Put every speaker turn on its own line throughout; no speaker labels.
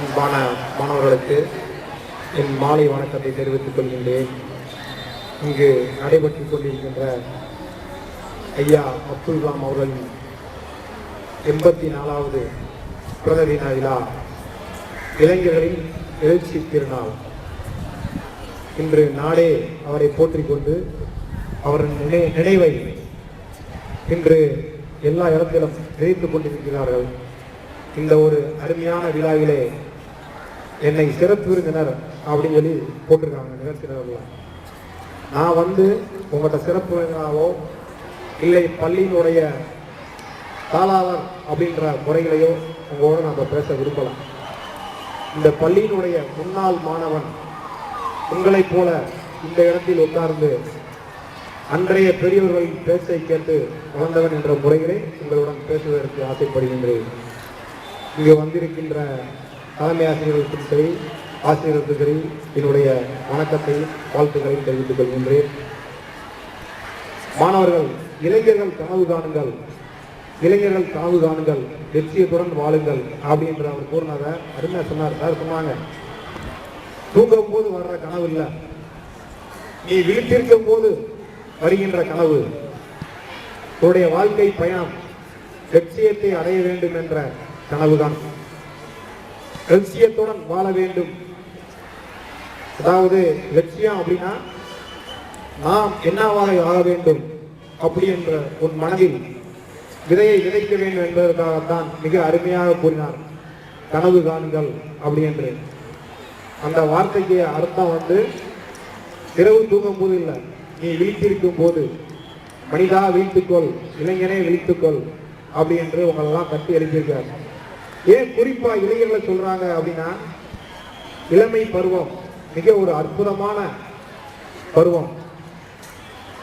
அன்பான மாணவர்களுக்கு என் மாலை வணக்கத்தை தெரிவித்துக் கொள்கின்றேன். இங்கு நடைபெற்றுக் கொண்டிருக்கின்ற ஐயா அப்துல் கலாம் அவர்களின் எண்பத்தி நாலாவது பிறந்த தின விழா இளைஞர்களின் எழுச்சி திருநாள். இன்று நாடே அவரை போற்றிக் கொண்டு அவரின் நினை நினைவை இன்று எல்லா இடத்திலும் விதைத்துக் கொண்டிருக்கிறார்கள். இந்த ஒரு அருமையான விழாவிலே என்னை சிறப்பு விருந்தினர் அப்படின்னு சொல்லி போட்டிருக்காங்க நிகழ்ச்சியில் நான் வந்து உங்கள்கிட்ட சிறப்பு விருந்தினராவோ இல்லை பள்ளியினுடைய தாளாளர் அப்படின்ற முறைகளையோ உங்களோட நான் பேச விரும்பலாம். இந்த பள்ளியினுடைய முன்னாள் மாணவன் உங்களைப் போல இந்த இடத்தில் உட்கார்ந்து அன்றைய பெரியவர்களின் பேச்சை கேட்டு வளர்ந்தவன் என்ற முறைகளை உங்களுடன் பேசுவதற்கு ஆசைப்படுகின்றேன். இங்கு வந்திருக்கின்ற தலைமை ஆசிரியர்களுக்கும் சரி ஆசிரியர்களுக்கும் சரி என்னுடைய வணக்கத்தை வாழ்த்துக்களையும் தெரிவித்துக் கொள்கின்றேன். மாணவர்கள் இளைஞர்கள் கனவு காணுங்கள். இளைஞர்கள் கனவு காணுங்கள். வெற்றியத்துடன் வாழுங்கள் அப்படின்ற அவர் கூறினதை அருமையா சொன்னார். சார் சொன்னாங்க. தூங்கும் போது வர்ற கனவு இல்லை. நீ விழித்திருக்கும் போது வருகின்ற கனவு. உன்னுடைய வாழ்க்கை பயணம் லட்சியத்தை அடைய வேண்டும் என்ற கனவுதான் லட்சியத்துடன் வாழ வேண்டும். அதாவது லட்சியம் அப்படின்னா நாம் என்னவாக ஆக வேண்டும் அப்படி என்ற உன் மனதில் விதையை விதைக்க வேண்டும் என்பதற்காகத்தான் மிக அருமையாக கூறினார். கனவு காணுங்கள் அப்படி என்று. அந்த வார்த்தைக்கு அர்த்தம் வந்து இரவு தூங்கும் போது இல்லை. நீ விழித்திருக்கும் போது. மனிதா விழித்துக்கொள் இளைஞனே விழித்துக்கொள் அப்படி என்று உங்களெல்லாம் கட்டி எழுப்பியிருக்கார் ஏன் குறிப்பா இளைஞர்களை சொல்றாங்க அப்படின்னா இளமை பருவம் மிக ஒரு அற்புதமான பருவம்.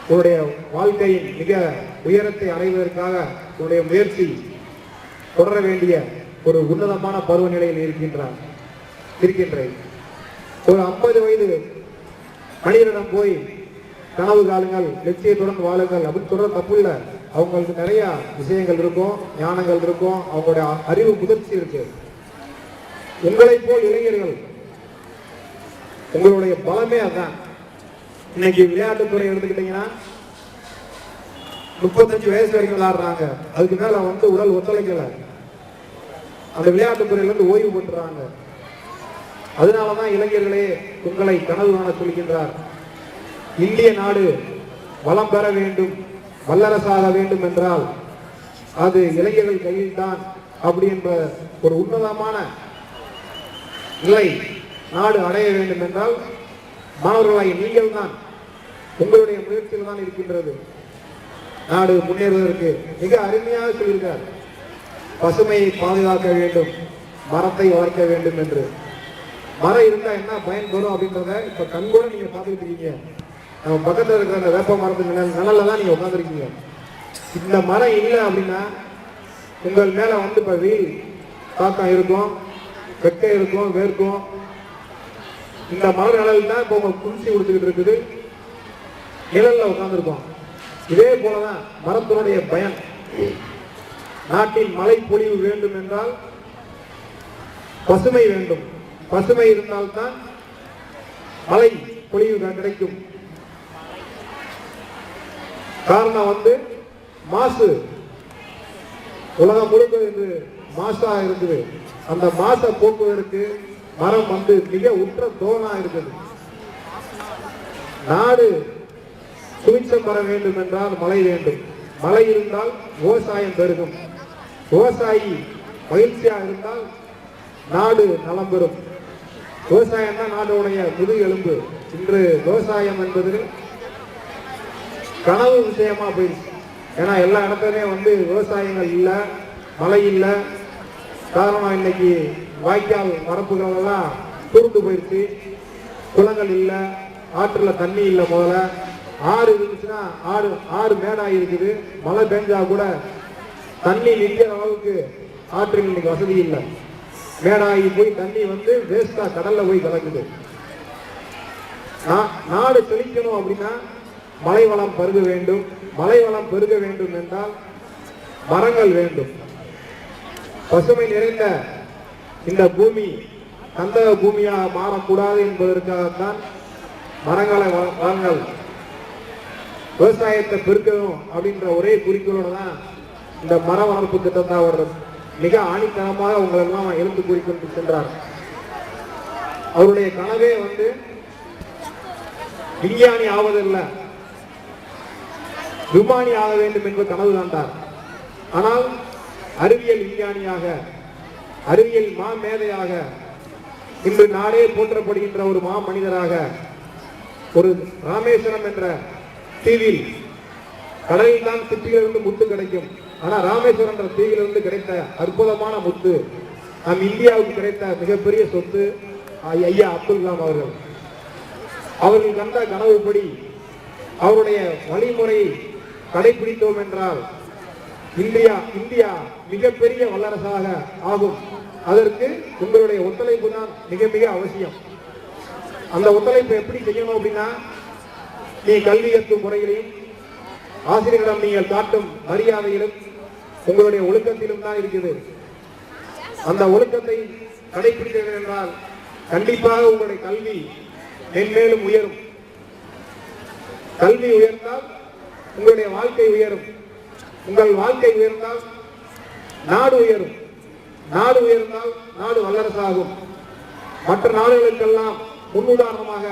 உன்னுடைய வாழ்க்கையின் மிக உயரத்தை அடைவதற்காக உன்னுடைய முயற்சி தொடர வேண்டிய ஒரு உன்னதமான பருவநிலையில் இருக்கின்றார் இருக்கின்றேன். ஒரு ஐம்பது வயது மனிதனிடம் போய் கனவு காலுங்கள் லட்சியத்துடன் வாழுங்கள் அப்படின்னு சொல்ற தப்பு இல்லை. அவங்களுக்கு நிறைய விஷயங்கள் இருக்கும் ஞானங்கள் இருக்கும் அவங்களுடைய அறிவு முதிர்ச்சி இருக்கு. உங்களைப் போல் இளைஞர்கள் உங்களுடைய பலமே அதான். இன்னைக்கு விளையாட்டுத்துறை எடுத்துக்கிட்டீங்கன்னா முப்பத்தஞ்சு வயசு வரைக்கும் விளையாடுறாங்க. அதுக்கு மேல வந்து உடல் ஒத்துழைக்கல. அந்த விளையாட்டுத்துறையில இருந்து ஓய்வு பெற்றுறாங்க. அதனாலதான் இளைஞர்களே உங்களை கனவு காண சொல்கின்றார். இந்திய நாடு வளம் பெற வேண்டும். வல்லரசாக வேண்டும் என்றால் அது இளைஞர்கள் கையில் தான் அப்படி என்ற ஒரு உன்னதமான நிலை நாடு அடைய வேண்டும் என்றால் மாணவர்களாகிய நீங்கள் தான் உங்களுடைய முயற்சியில் தான் இருக்கின்றது. நாடு முன்னேறுவதற்கு மிக அருமையாக சொல்லியிருக்கார். பசுமையை பாதுகாக்க வேண்டும் மரத்தை வளர்க்க வேண்டும் என்று. மரம் இருந்தால் என்ன பயன் வரும் அப்படின்றத இப்போ கண்கூட நீங்கள் பார்த்துக்கிட்டு இருக்கீங்க. நம்ம பக்கத்தில் இருக்கிற அந்த வேப்ப மரத்து நிழல் நிழல்ல தான் நீங்கள் உட்காந்துருக்கீங்க இந்த மரம் இல்லை அப்படின்னா உங்கள் மேலே வந்து பவி வெயில் தாக்கம் இருக்கும் வெக்கை இருக்கும் வேர்க்கும். இந்த மர நிழல் தான் இப்போ உங்களுக்கு குளிர்ச்சி கொடுத்துக்கிட்டு இருக்குது. நிழலில் உட்காந்துருக்கோம் இதே போலதான் மரத்தினுடைய பயன். நாட்டில் மழை பொழிவு வேண்டும் என்றால் பசுமை வேண்டும். பசுமை இருந்தால்தான் மழை பொழிவு கிடைக்கும். காரணம் வந்து மாசு. உலகம் முழுக்க இன்று மாசா இருக்குது. அந்த மாச போக்குவதற்கு மரம் வந்து மிக உற்ற தோணா இருக்குது. நாடு சுவிச்சம் பெற வேண்டும் என்றால் மழை வேண்டும். மழை இருந்தால் விவசாயம் பெருகும். விவசாயி மகிழ்ச்சியாக இருந்தால் நாடு நலம் பெறும். விவசாயம் தான் நாடுடைய முது எலும்பு இன்று விவசாயம் என்பது கனவு விஷயமா போயிடுச்சு. ஏன்னா எல்லா இடத்துலையும் வந்து விவசாயங்கள் இல்லை மழை இல்லை. காரணம் இன்னைக்கு வாய்க்கால் வரப்புகள் எல்லாம் தூர்ந்து போயிடுச்சு. குளங்கள் இல்லை ஆற்றுல தண்ணி இல்லை முதல்ல. ஆறு இருந்துச்சுன்னா ஆறு ஆறு மேடாக இருக்குது மழை பெஞ்சா கூட தண்ணி நிற்கிற அளவுக்கு ஆற்றில் இன்னைக்கு வசதி இல்லை. மேடாகி போய் தண்ணி வந்து வேஸ்டா கடல்ல போய் கலக்குது. நா- நாடு செழிக்கணும் அப்படின்னா மழை வளம் பருக வேண்டும். மலை வளம் பெருக வேண்டும் என்றால் மரங்கள் வேண்டும். பசுமை நிறைந்த இந்த பூமி கந்தக பூமியாக மாறக்கூடாது என்பதற்காகத்தான் மரங்களை வள- வளங்கள். விவசாயத்தை பெருக்கணும் அப்படின்ற ஒரே குறிக்கோளோட தான் இந்த மர வளர்ப்பு திட்டத்தை அவர் மிக ஆணித்தனமாக உங்களெல்லாம் எழுந்து குறிக்கொண்டு சென்றார். அவருடைய கனவே வந்து விஞ்ஞானி ஆவதில்லை. விமானி ஆக வேண்டும் என்று கனவு காண்டார் ஆனால் அறிவியல் விஞ்ஞானியாக அறிவியல் மா மேதையாக இன்று நாடே போற்றப்படுகின்ற ஒரு மா மனிதராக ஒரு ராமேஸ்வரம் என்ற தீவில் கடலில் தான் சிப்பிலிருந்து முத்து கிடைக்கும். ஆனால் ராமேஸ்வரம் என்ற தீவிலிருந்து கிடைத்த அற்புதமான முத்து நம் இந்தியாவுக்கு கிடைத்த மிகப்பெரிய சொத்து ஐயா அப்துல் கலாம் அவர்கள். அவர்கள் கண்ட கனவுப்படி அவருடைய வழிமுறையை கடைபிடித்தோம் என்றால் இந்தியா இந்தியா மிகப்பெரிய வல்லரசாக ஆகும். அதற்கு உங்களுடைய ஒத்துழைப்பு தான் மிக மிக அவசியம். அந்த ஒத்துழைப்பு எப்படி செய்யணும் அப்படின்னா நீ கல்வி கற்கும் முறையிலையும் ஆசிரியர்களிடம் நீங்கள் காட்டும் மரியாதையிலும் உங்களுடைய ஒழுக்கத்திலும் தான் இருக்குது. அந்த ஒழுக்கத்தை கடைபிடித்தீர்கள் என்றால் கண்டிப்பாக உங்களுடைய கல்வி மென்மேலும் உயரும். கல்வி உயர்ந்தால் உங்களுடைய வாழ்க்கை உயரும். உங்கள் வாழ்க்கை உயர்ந்தால் நாடு உயரும். நாடு உயர்ந்தால் நாடு வல்லரசாகும். மற்ற நாடுகளுக்கெல்லாம் முன்னுதாரணமாக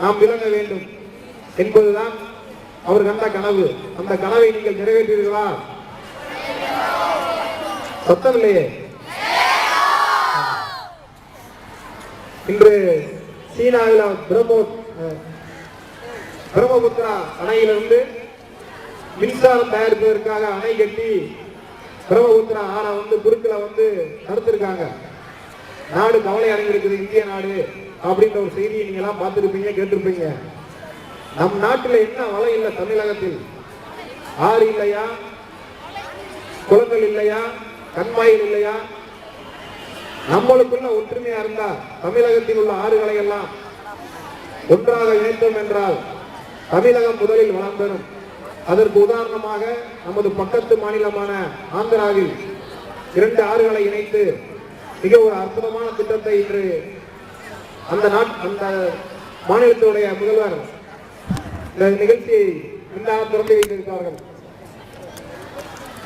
நாம் விளங்க வேண்டும். என்பதுதான் அவர் கண்ட கனவு. அந்த கனவை நீங்கள் நிறைவேற்றீர்களா சத்தம் இல்லையே இன்று சீனாவில் பிரம்மோ பிரம்மபுத்திரா அணையிலிருந்து மின்சாரம் தயாரிப்பதற்காக அணை கட்டி பிரம்மபுத்திரா ஆறை வந்து குறுக்கில வந்து தடுத்திருக்காங்க நாடு கவலை அடைந்திருக்குது இந்திய நாடு அப்படின்ற ஒரு செய்தியை நீங்க எல்லாம் கேட்டிருப்பீங்க. நம் நாட்டில் என்ன வளம் இல்லை தமிழகத்தில்? ஆறு இல்லையா? குளங்கள் இல்லையா? கண்மாயில் இல்லையா? நம்மளுக்குள்ள ஒற்றுமையா இருந்தா தமிழகத்தில் உள்ள ஆறுகளை எல்லாம் ஒன்றாக இணைத்தோம் என்றால் தமிழகம் முதலில் வளம் பெறும். அதற்கு உதாரணமாக நமது பக்கத்து மாநிலமான ஆந்திராவில் இரண்டு ஆறுகளை இணைத்து மிக ஒரு அற்புதமான திட்டத்தை இன்று அந்த நாட் அந்த மாநிலத்தினுடைய முதல்வர் இந்த நிகழ்ச்சியை இன்றாக திறந்து வைத்திருக்கிறார்கள்.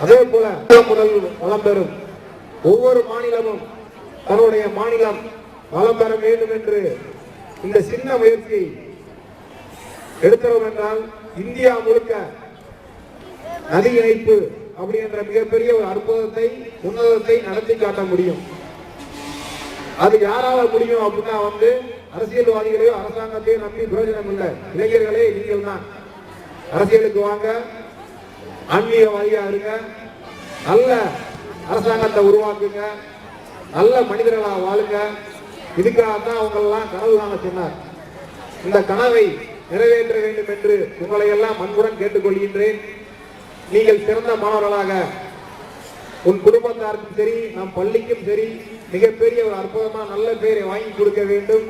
அதே போல முதல் வளம் பெறும் ஒவ்வொரு மாநிலமும் தன்னுடைய மாநிலம் வளம் பெற வேண்டும் என்று இந்த சின்ன முயற்சியை எடுத்தோம் என்றால் இந்தியா முழுக்க நதி இணைப்பு அப்படின்ற மிகப்பெரிய ஒரு அற்புதத்தை உன்னதத்தை நடத்தி காட்ட முடியும். அது யாரால முடியும் அப்படின்னா வந்து அரசியல்வாதிகளையோ அரசாங்கத்தையோ நம்பி பிரயோஜனம் இல்லை. இளைஞர்களே நீங்கள் தான் அரசியலுக்கு வாங்க. ஆன்மீகவாதியா இருங்க. நல்ல அரசாங்கத்தை உருவாக்குங்க. நல்ல மனிதர்களாக வாழுங்க. இதுக்காகத்தான் அவங்களெல்லாம் கனவு காண சொன்னார். இந்த கனவை நிறைவேற்ற வேண்டும் என்று உங்களை எல்லாம் அன்புடன் கேட்டுக்கொள்கின்றேன். நீங்கள் சிறந்த மாணவர்களாக உன் குடும்பத்தாருக்கும் சரி நம் பள்ளிக்கும் சரி மிகப்பெரிய ஒரு அற்புதமான நல்ல பெயரை வாங்கி கொடுக்க வேண்டும்.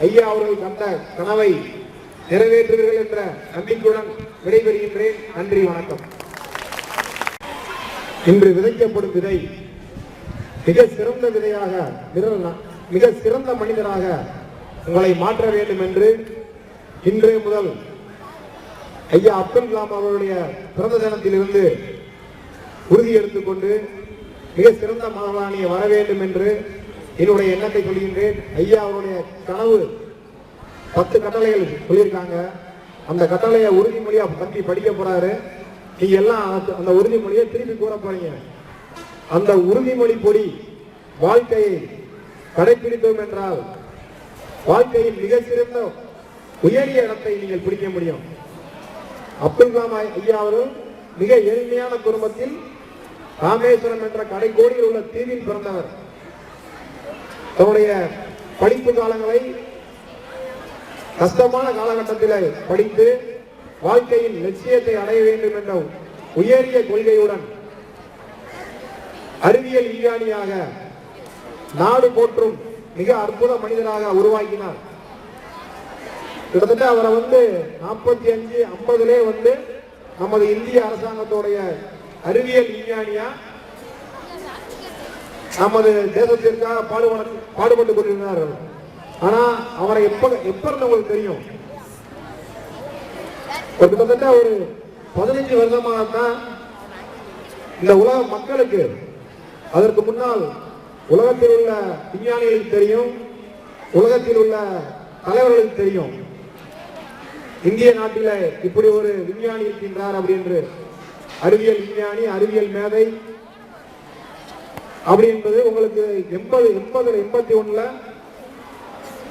ஐயா அவர்கள் கண்ட கனவை நிறைவேற்றுவீர்கள் என்ற நம்பிக்கையுடன் விடைபெறுகின்றேன். நன்றி வணக்கம். இன்று விதைக்கப்படும் விதை மிக சிறந்த விதையாக மிக- மிக சிறந்த மனிதராக உங்களை மாற்ற வேண்டும் என்று இன்றைய முதல் ஐயா அப்துல் கலாம் அவருடைய பிறந்த தினத்திலிருந்து உறுதி எடுத்துக்கொண்டு மிக சிறந்த மாணவராணிய வர வேண்டும் என்று என்னுடைய எண்ணத்தை சொல்கின்றேன். ஐயா அவருடைய கனவு பத்து கட்டளைகள் சொல்லியிருக்காங்க. அந்த கட்டளையை உறுதிமொழியா பற்றி படிக்க போறாரு. நீங்க எல்லாம் அந்த- அந்த உறுதிமொழியை திருப்பி கூற போறீங்க. அந்த உறுதிமொழி பொடி வாழ்க்கையை கடைபிடித்தோம் என்றால் வாழ்க்கையில் மிக சிறந்த உயரிய இடத்தை நீங்கள் பிடிக்க முடியும். அப்துல் கலாம் ஐயா அவர்கள் மிக எளிமையான குடும்பத்தில் ராமேஸ்வரம் என்ற கடைக்கோடியில் உள்ள தீவில் பிறந்தவர். தன்னுடைய படிப்பு காலங்களை கஷ்டமான காலகட்டத்தில் படித்து வாழ்க்கையின் லட்சியத்தை அடைய வேண்டும் என்ற உயரிய கொள்கையுடன் அறிவியல் விஞ்ஞானியாக நாடு போற்றும் மிக அற்புத மனிதனாக உருவாக்கினார். கிட்டத்தட்ட அவரை வந்து நாற்பத்தி அஞ்சு ஐம்பதுலே வந்து நமது இந்திய அரசாங்கத்துடைய அறிவியல் விஞ்ஞானியா நமது தேசத்திற்காக பாடுபட பாடுபட்டு கொண்டிருந்தார்கள் ஆனா அவரை எப்ப எப்ப உங்களுக்கு தெரியும்? கிட்டத்தட்ட ஒரு பதினைஞ்சு வருடமாக தான் இந்த உலக மக்களுக்கு அதற்கு முன்னால் உலகத்தில் உள்ள விஞ்ஞானிகளுக்கு தெரியும் உலகத்தில் உள்ள தலைவர்களுக்கு தெரியும். இந்திய நாட்டில இப்படி ஒரு விஞ்ஞானி இருக்கின்றார் அப்படி என்று அறிவியல் விஞ்ஞானி அறிவியல் மேதை அப்படி என்பது உங்களுக்கு எண்பது எண்பதுல எண்பத்தி ஒண்ணுல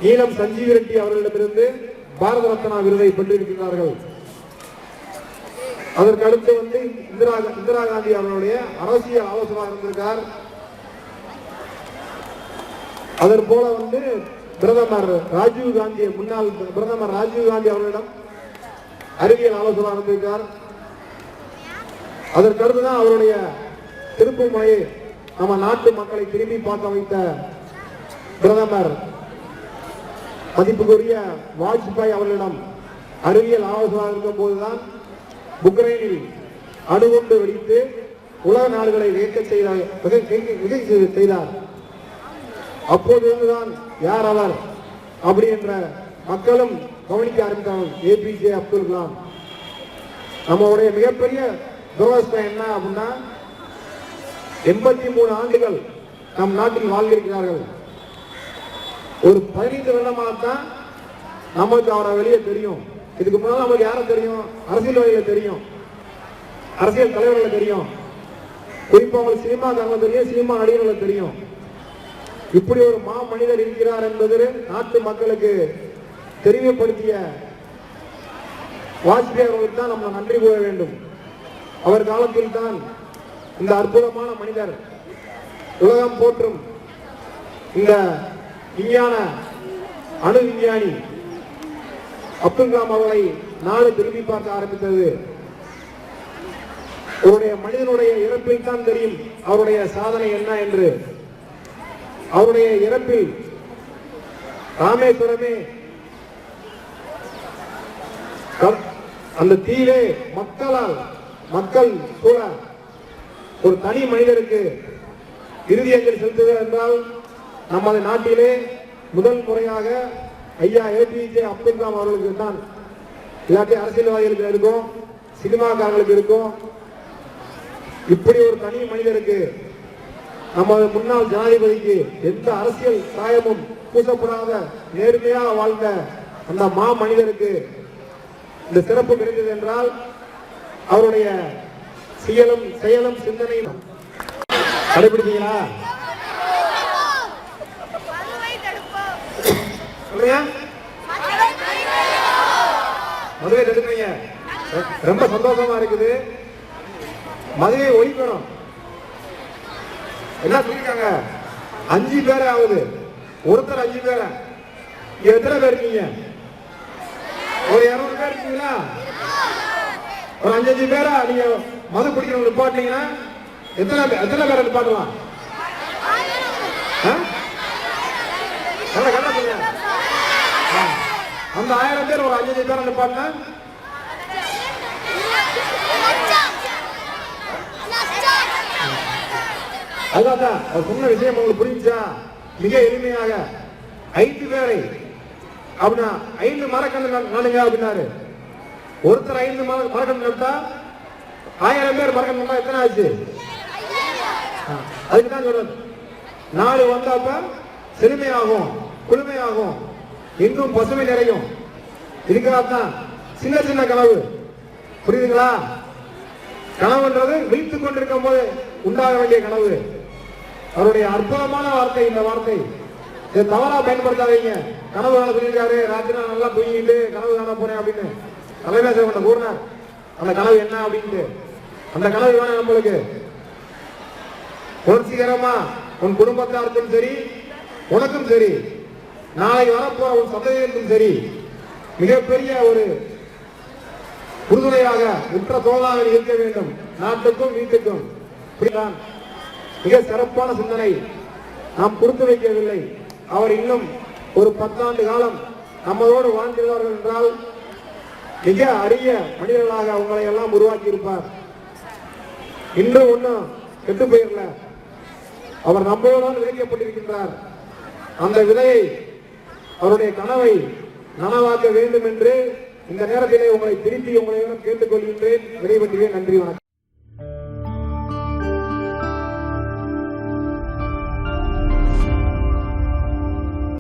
நீலம் சஞ்சீவ் ரெட்டி அவர்களிடமிருந்து பாரத ரத்னா விருதை பெற்றிருக்கிறார்கள் அதற்கு அடுத்து வந்து இந்திரா இந்திரா காந்தி அவர்களுடைய அரசியல் ஆலோசனை இருந்திருக்கார். அதற்போல வந்து பிரதமர் ராஜீவ் காந்தி முன்னாள் பிரதமர் ராஜீவ் காந்தி அவர்களிடம் அறிவியல் ஆலோசகராக இருந்திருக்கார் அதற்கு தான் அவருடைய திருப்பு முறையை நம்ம நாட்டு மக்களை திரும்பி பார்க்க வைத்த பிரதமர். மதிப்புக்குரிய வாஜ்பாய் அவர்களிடம் அறிவியல் ஆலோசகராக இருக்கும் போதுதான் உக்ரைனில் அணுகுண்டு வெடித்து உலக நாடுகளை வியக்க செய்தார் மிக- மிக- செய்தார். அப்போதிருந்துதான் யார் அவர்? அப்படி என்ற மக்களும் கவனிக்க ஆரம்பித்தார்கள். ஏபிஜே அப்துல் கலாம். நம்மளுடைய மிகப்பெரிய துரதிருஷ்டம் என்ன அப்படின்னா எண்பத்தி மூணு ஆண்டுகள் நம் நாட்டில் வாழ்ந்திருக்கிறார்கள். ஒரு பதினைந்து வருடமாக தான் நமக்கு அவரை வெளியே தெரியும். இதுக்கு முன்னால் நமக்கு யாரை தெரியும்? அரசியல்வாதிகளை தெரியும். அரசியல் தலைவர்களை தெரியும். குறிப்பாக அவங்களுக்கு சினிமாக்காரங்களை தெரியும் சினிமா நடிகர்களை தெரியும். இப்படி ஒரு மா மனிதர் இருக்கிறார் என்பது நாட்டு மக்களுக்கு தெரியப்படுத்திய வாஜ்பாய் அவர்களுக்கு தான் நம்ம நன்றி கூற வேண்டும். அவர் காலத்தில் தான் இந்த அற்புதமான மனிதர் உலகம் போற்றும் இந்த விஞ்ஞான அணு விஞ்ஞானி அப்துல் கலாம் அவர்களை நாடு திரும்பி பார்க்க ஆரம்பித்தது. அவருடைய மனிதனுடைய இறப்பில் தான் தெரியும் அவருடைய சாதனை என்ன என்று. அவருடைய இறப்பில் ராமேஸ்வரமே அந்த தீவே மக்களால் மக்கள் கூட ஒரு தனி மனிதருக்கு இறுதி அஞ்சலி செலுத்துவது என்றால் நமது நாட்டிலே முதல் முறையாக ஐயா ஏபிஜே அப்துல் கலாம் அவர்களுக்கு தான் இல்லாட்டி அரசியல்வாதிகளுக்கு இருக்கும் சினிமாக்காரங்களுக்கு இருக்கும். இப்படி ஒரு தனி மனிதருக்கு நமது முன்னாள் ஜனாதிபதிக்கு எந்த அரசியல் சாயமும் பூசப்படாத நேர்மையாக வாழ்ந்த அந்த மா மனிதருக்கு இந்த சிறப்பு கிடைத்தது என்றால் அவருடைய செயலும் செயலும் சிந்தனையும் கடைபிடித்தீங்களா
மதுவை தடுப்போம்
மதுவை தடுக்கிறீங்க. ரொம்ப சந்தோஷமா இருக்குது. மதுவை ஒழிக்கணும். என்ன சொல்லிருக்காங்க அஞ்சு பேர் ஆகுது. ஒருத்தர் அஞ்சு பேர்? எத்தனை பேர் இருக்கீங்க? ஒரு இருநூறு பேர் இருக்கீங்களா? ஒரு அஞ்சஞ்சு பேரா? நீங்க மது குடிக்கிறவங்க நிப்பாட்டீங்கன்னா எத்தனை பேர் எத்தனை பேரை நிப்பாட்டலாம்? ஆ? ஆ. அந்த ஆயிரம் பேர் ஒரு அஞ்சஞ்சு பேரை நிப்பாட்டினா அதுதான் அவர் சொன்ன விஷயம் உங்களுக்கு புரிஞ்சா மிக எளிமையாக. ஐந்து பேரை அப்படின்னா ஐந்து மரக்கன்று நடு- நடுங்க அப்படின்னாரு. ஒருத்தர் ஐந்து மர மரக்கன்று நட்டா ஆயிரம் பேர் மரக்கன்று நட்டா எத்தனை ஆச்சு? அதுக்கு தான் சொல்றது. நாலு வந்தாப்ப செழுமையாகும் குளுமையாகும் இன்னும் பசுமை நிறையும். இதுக்காகத்தான் சின்ன சின்ன கனவு. புரியுதுங்களா? கனவுன்றது விழித்துக் கொண்டிருக்கும் போது உண்டாக வேண்டிய கனவு. அவருடைய அற்புதமான வார்த்தை இந்த வார்த்தை. இதை தவறா பயன்படுத்தாதீங்க. கனவு காண சொல்லியிருக்காரு ராத்திரி நல்லா தூங்கிட்டு கனவு காண போறேன் அப்படின்னு. தலைமை சேவன் கூறினார். அந்த கனவு என்ன அப்படின்ட்டு. அந்த கனவு வேணும் நம்மளுக்கு? புரட்சிகரமா உன் குடும்பத்தாருக்கும் சரி உனக்கும் சரி நாளை வரப்போற உன் சந்ததிகளுக்கும் சரி மிகப்பெரிய ஒரு உறுதுணையாக உற்ற தோழாக இருக்க வேண்டும். நாட்டுக்கும் வீட்டுக்கும். மிக சிறப்பான சிந்தனை நாம் கொடுத்து வைக்கவில்லை. அவர் இன்னும் ஒரு பத்தாண்டு காலம் நம்மளோடு வாழ்ந்திருந்தார்கள் என்றால் மிக அரிய மனிதர்களாக அவங்களை எல்லாம் உருவாக்கி இருப்பார் இன்று ஒன்றும் கெட்டு போயிடல அவர் நம்மோடுதான் விதைக்கப்பட்டிருக்கின்றார். அந்த விதையை அவருடைய கனவை நனவாக்க வேண்டும் என்று இந்த நேரத்திலே உங்களை திருத்தி உங்களை கேட்டுக்கொள்கின்றேன். விடைபெற்றுவேன் நன்றி வணக்கம்.